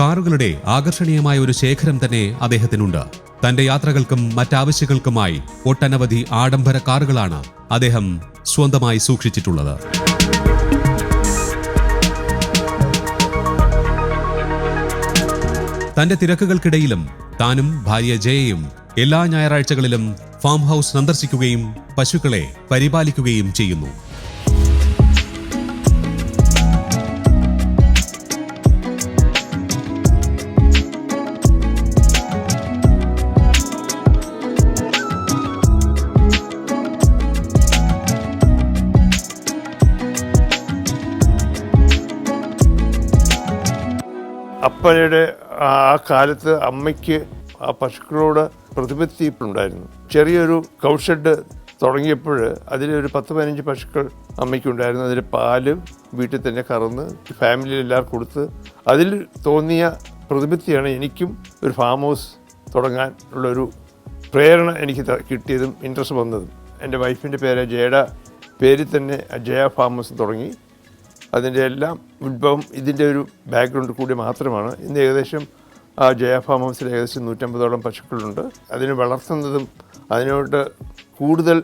കാറുകളുടെ ആകർഷണീയമായ ഒരു ശേഖരം തന്നെ അദ്ദേഹത്തിനുണ്ട്. തന്റെ യാത്രകൾക്കും മറ്റാവശ്യങ്ങൾക്കുമായി ഒട്ടനവധി ആഡംബര കാറുകളാണ് അദ്ദേഹം സ്വന്തമായി സൂക്ഷിച്ചിട്ടുള്ളത്. തന്റെ തിരക്കുകൾക്കിടയിലും താനും ഭാര്യ ജയയും എല്ലാ ഞായറാഴ്ചകളിലും ഫാം ഹൗസ് സന്ദർശിക്കുകയും പശുക്കളെ പരിപാലിക്കുകയും ചെയ്യുന്നു. അപ്പയുടെ ആ കാലത്ത് അമ്മയ്ക്ക് ആ പശുക്കളോട് പ്രതിപത്തി ഉണ്ടായിരുന്നു ചെറിയൊരു കൗഷെഡ് തുടങ്ങിയപ്പോൾ അതിലൊരു പത്ത് പതിനഞ്ച് പശുക്കൾ അമ്മയ്ക്കുണ്ടായിരുന്നു. അതിൽ പാൽ വീട്ടിൽ തന്നെ കറന്ന് ഫാമിലിയിൽ എല്ലാവർക്കും കൊടുത്ത് അതിൽ തോന്നിയ പ്രതിപത്തിയാണ് എനിക്കും ഒരു ഫാം ഹൗസ് തുടങ്ങാൻ ഉള്ളൊരു പ്രേരണ എനിക്ക് കിട്ടിയതും ഇൻട്രസ്റ്റ് വന്നതും. എന്റെ വൈഫിന്റെ പേര് ജയട. പേരിൽ തന്നെ ജയ ഫാം ഹൗസ് തുടങ്ങി. അതിന്റെ എല്ലാം ഉത്ഭവം ഇതിന്റെ ഒരു ബാക്ക്ഗ്രൗണ്ട് കൂടി മാത്രമാണ്. ഇന്ന് ഏകദേശം ആ ജയ ഫാം ഹൗസിൽ ഏകദേശം നൂറ്റമ്പതോളം പശുക്കളുണ്ട്. അതിനെ വളർത്തുന്നതും അതിനോട് കൂടുതൽ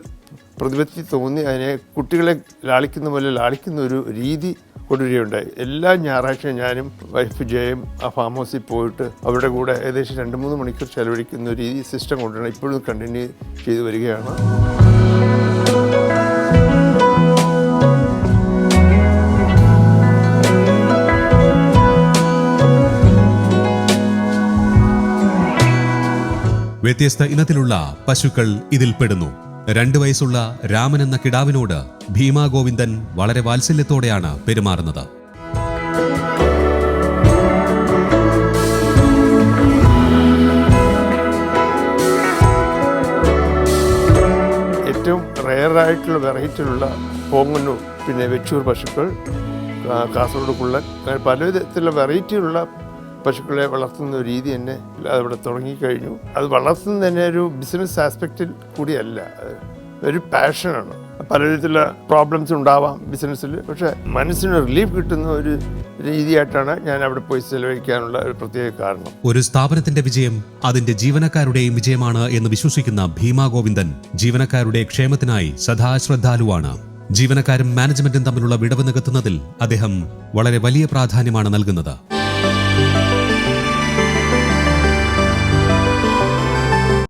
പ്രതിപത്തി തോന്നി അതിനെ കുട്ടികളെ ലാളിക്കുന്ന പോലെ ലാളിക്കുന്ന ഒരു രീതി കൊണ്ടുവരികയുണ്ടായി. എല്ലാ ഞായറാഴ്ചയും ഞാനും വൈഫ് ജയയും ആ ഫാം ഹൗസിൽ പോയിട്ട് അവരുടെ കൂടെ ഏകദേശം രണ്ട് മൂന്ന് മണിക്കൂർ ചെലവഴിക്കുന്ന ഒരു രീതി സിസ്റ്റം കൊണ്ടുവരണം. ഇപ്പോഴും കണ്ടിന്യൂ ചെയ്തു വരികയാണ്. വ്യത്യസ്ത ഇനത്തിലുള്ള പശുക്കൾ ഇതിൽ പെടുന്നു. രണ്ടു വയസ്സുള്ള രാമൻ എന്ന കിടാവിനോട് ഭീമാഗോവിന്ദൻ വളരെ വാത്സല്യത്തോടെയാണ് പെരുമാറുന്നത്. ഏറ്റവും റയറായിട്ടുള്ള വെറൈറ്റിയിലുള്ള പോങ്ങന്നൂർ പിന്നെ വെച്ചൂർ പശുക്കൾ കാസർഗോഡ് കുള്ളൻ പല വിധത്തിലുള്ള വെറൈറ്റിയുള്ള പശുക്കളെ വളർത്തുന്ന ഒരു രീതി തന്നെ അവിടെ തുടങ്ങിക്കഴിഞ്ഞു. അത് വളർത്തുന്നത് തന്നെ ഒരു ബിസിനസ് ആസ്പെക്റ്റിൽ കൂടിയല്ല. ഒരു പാഷനാണ് പല വിധത്തിലുള്ള പ്രോബ്ലംസ് ഉണ്ടാവാം ബിസിനസ്സിൽ പക്ഷേ മനസ്സിന് റിലീഫ് കിട്ടുന്ന ഒരു രീതിയായിട്ടാണ് ഞാൻ അവിടെ പോയി ചെലവഴിക്കാനുള്ള ഒരു പ്രത്യേക കാരണം. ഒരു സ്ഥാപനത്തിന്റെ വിജയം അതിന്റെ ജീവനക്കാരുടെയും വിജയമാണ് എന്ന് വിശ്വസിക്കുന്ന ഭീമാ ഗോവിന്ദൻ ജീവനക്കാരുടെ ക്ഷേമത്തിനായി സദാ ശ്രദ്ധാലുവാണ് ജീവനക്കാരും മാനേജ്മെന്റും തമ്മിലുള്ള വിടവ് നികത്തുന്നതിൽ അദ്ദേഹം വളരെ വലിയ പ്രാധാന്യമാണ് നൽകുന്നത്. Música